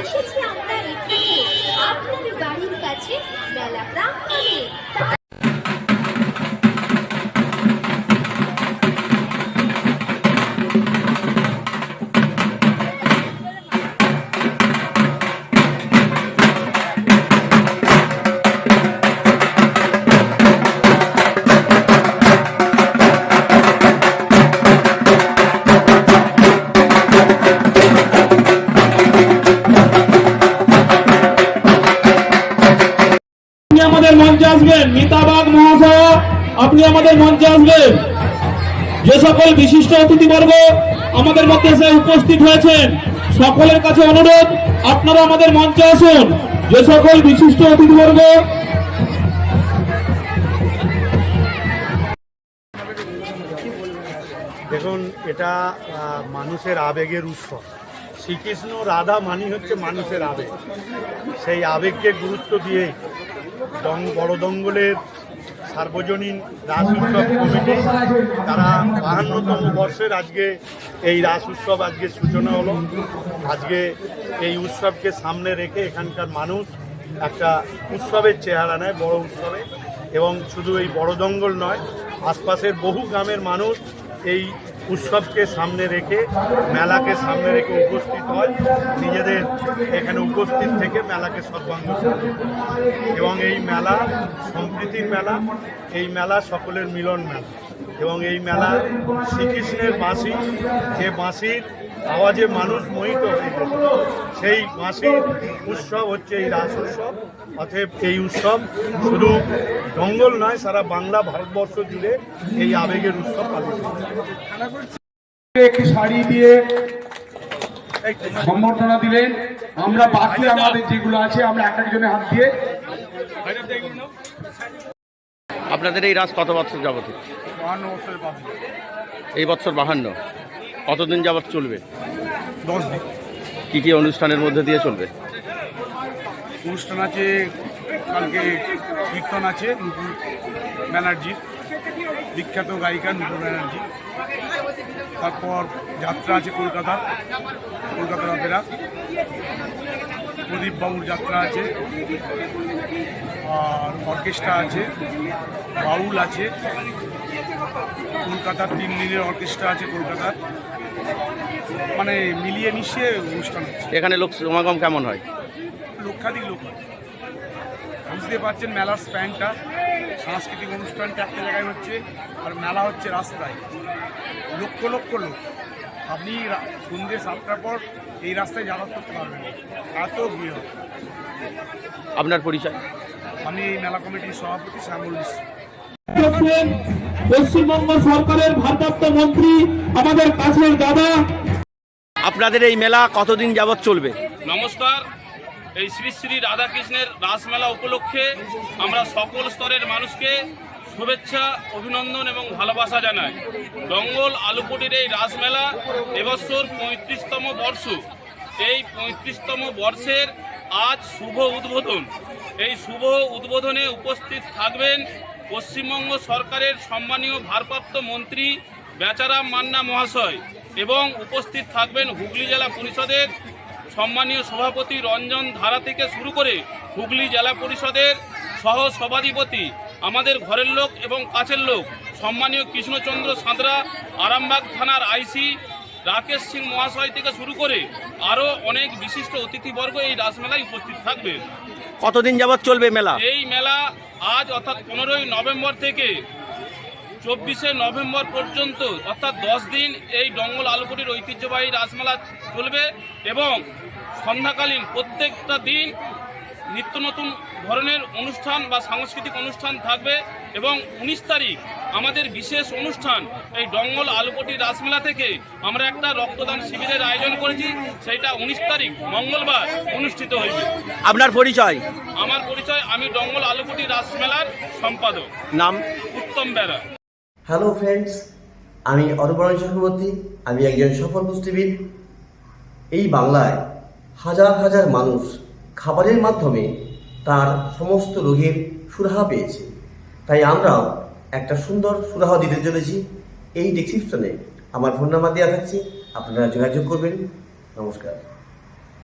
এসেছি আমরা এখানে। আপনার বাড়ির কাছে মেলা প্রাঙ্গণে। আপনি আমাদের মঞ্চে আসবেন। মিতাবাগ মহাশয় আপনি আমাদের মঞ্চে আসবেন। যে সকল বিশিষ্ট অতিথিবর্গ আমাদের মধ্যে এসে উপস্থিত হয়েছেন, সকলের কাছে অনুরোধ, আপনারা আমাদের মঞ্চে আসুন। যে সকল বিশিষ্ট অতিথিবর্গ দেখুন, এটা মানুষের আবেগের উৎসব শ্রীকৃষ্ণ রাধা মানি হচ্ছে মানুষের আবেগ। সেই আবেগকে গুরুত্ব দিয়েই দং বড় দঙ্গলের সার্বজনীন রাস উৎসব কমিটি, তারা বাহান্নতম বর্ষের আজকে এই রাস উৎসব আজকে সূচনা হলো। আজকে এই উৎসবকে সামনে রেখে এখানকার মানুষ একটা উৎসবের চেহারা নেয়, বড় উৎসবে। এবং শুধু এই বড় জঙ্গল নয়, আশপাশের বহু গ্রামের মানুষ এই উৎসবকে সামনে রেখে, মেলাকে সামনে রেখে উপস্থিত হয়। নিজেদের এখানে উপস্থিত থেকে মেলাকে সর্বাঙ্গ এবং এই মেলা সম্প্রীতির মেলা, এই মেলা সকলের মিলন মেলা। এবং এই মেলা শ্রীকৃষ্ণের বাঁশি, যে বাঁশির আওয়াজে মানুষ মোহিত সেই বাঁশির উৎসব হচ্ছে এই রাস উৎসব। অতএব এই উৎসব শুধু জঙ্গল নয় সারা বাংলা ভারতবর্ষ জুড়ে এই আবেগের উৎসব পালিত একটি শাড়ি দিয়ে সম্বর্ধনা দিলেন। আমরা বাকি আমাদের যেগুলো আছে আমরা এক একজনের হাত দিয়ে আপনাদের এই রাস কত বছর যাবত এই বছর বাহান্ন। কতদিন যাবত চলবে? দশ দিন। কি কি অনুষ্ঠানের মধ্যে দিয়ে চলবে? অনুষ্ঠান আছে কালকে কীর্তন আছে নুপুর ব্যানার্জি। বিখ্যাত গায়িকা নুপুর ব্যানার্জি। তারপর যাত্রা আছে কলকাতা কলকাতার অপেরা প্রদীপ বাবুর যাত্রা আছে। আর অর্কেস্ট্রা আছে বাউল আছে। কলকাতার তিন দিনের অর্কেস্ট্রা আছে কলকাতার। মানে মিলিয়ে মিশিয়ে অনুষ্ঠান হচ্ছে। এখানে লোক সমাগম কেমন হয়? লক্ষাধিক লোক হয়। বুঝতে পারছেন মেলার স্প্যানটা সাংস্কৃতিক অনুষ্ঠানটা একটা জায়গায় হচ্ছে আর মেলা হচ্ছে রাস্তায়। লক্ষ লক্ষ লোক। আপনি সন্ধ্যে সাতটার পর এই রাস্তায় যাতায়াত করতে পারবেন না। এত ভিড় আপনার পরিচয়? আমি এই মেলা কমিটির সভাপতি শ্যামল পশ্চিমবঙ্গ সরকারের ভারপ্রাপ্ত মন্ত্রী আমাদের কাছের দাদা আপনাদের এই মেলা কতদিন যাবৎ চলবে? নমস্কার। এই শ্রী শ্রী রাধাকৃষ্ণের রাসমেলা উপলক্ষে আমরা সকল স্তরের মানুষকে শুভেচ্ছা, অভিনন্দন এবং ভালোবাসা জানাই। জঙ্গল আলুপুটির এই রাসমেলা এবছর পঁয়ত্রিশতম বর্ষ। এই পঁয়ত্রিশতম বর্ষের আজ শুভ উদ্বোধন। এই শুভ উদ্বোধনে উপস্থিত থাকবেন পশ্চিমবঙ্গ সরকারের সম্মানীয় ভারপ্রাপ্ত মন্ত্রী বেচারাম মান্না মহাশয়। এবং উপস্থিত থাকবেন হুগলি জেলা পরিষদের সম্মানীয় সভাপতি রঞ্জন ধারা থেকে শুরু করে হুগলি জেলা পরিষদের সহ সভাধিপতি আমাদের ঘরের লোক এবং কাছের লোক সম্মানীয় কৃষ্ণচন্দ্র সাঁতরা আরামবাগ থানার আইসি রাকেশ সিং মহাশয় থেকে শুরু করে আরও অনেক বিশিষ্ট অতিথিবর্গ এই রাসমেলায় উপস্থিত থাকবে কতদিন যাবত চলবে মেলা? এই মেলা আজ অর্থাৎ পনেরোই নভেম্বর থেকে চব্বিশে নভেম্বর পর্যন্ত অর্থাৎ দশ দিন এই ডঙ্গল আলুকুটির ঐতিহ্যবাহী রাসমেলা চলবে এবং সন্ধ্যাকালীন প্রত্যেকটা দিন নিত্য নতুন ধরনের অনুষ্ঠান বা সাংস্কৃতিক অনুষ্ঠান থাকবে এবং উনিশ তারিখ আমাদের বিশেষ অনুষ্ঠান এই ডঙ্গল আলুপটি রাসমেলা থেকে আমরা একটা রক্তদান শিবিরের আয়োজন করেছি সেইটা উনিশ তারিখ মঙ্গলবার অনুষ্ঠিত হইবে। আপনার পরিচয়? আমার পরিচয় আমি ডঙ্গল আলুকুটি রাসমেলার সম্পাদক। নাম? উত্তম বেরা। হ্যালো ফ্রেন্ডস আমি অরূপরণ চক্রবর্তী। আমি একজন সফল পুষ্টিবিদ। এই বাংলায় হাজার হাজার মানুষ খাবারের মাধ্যমে তার সমস্ত রোগের সুরাহা পেয়েছে। তাই আমরাও একটা সুন্দর সুরাহা দিতে চলেছি। এই ডিসক্রিপশনে আমার ফোন নাম্বার দেওয়া থাকছে। আপনারা যোগাযোগ করবেন। নমস্কার।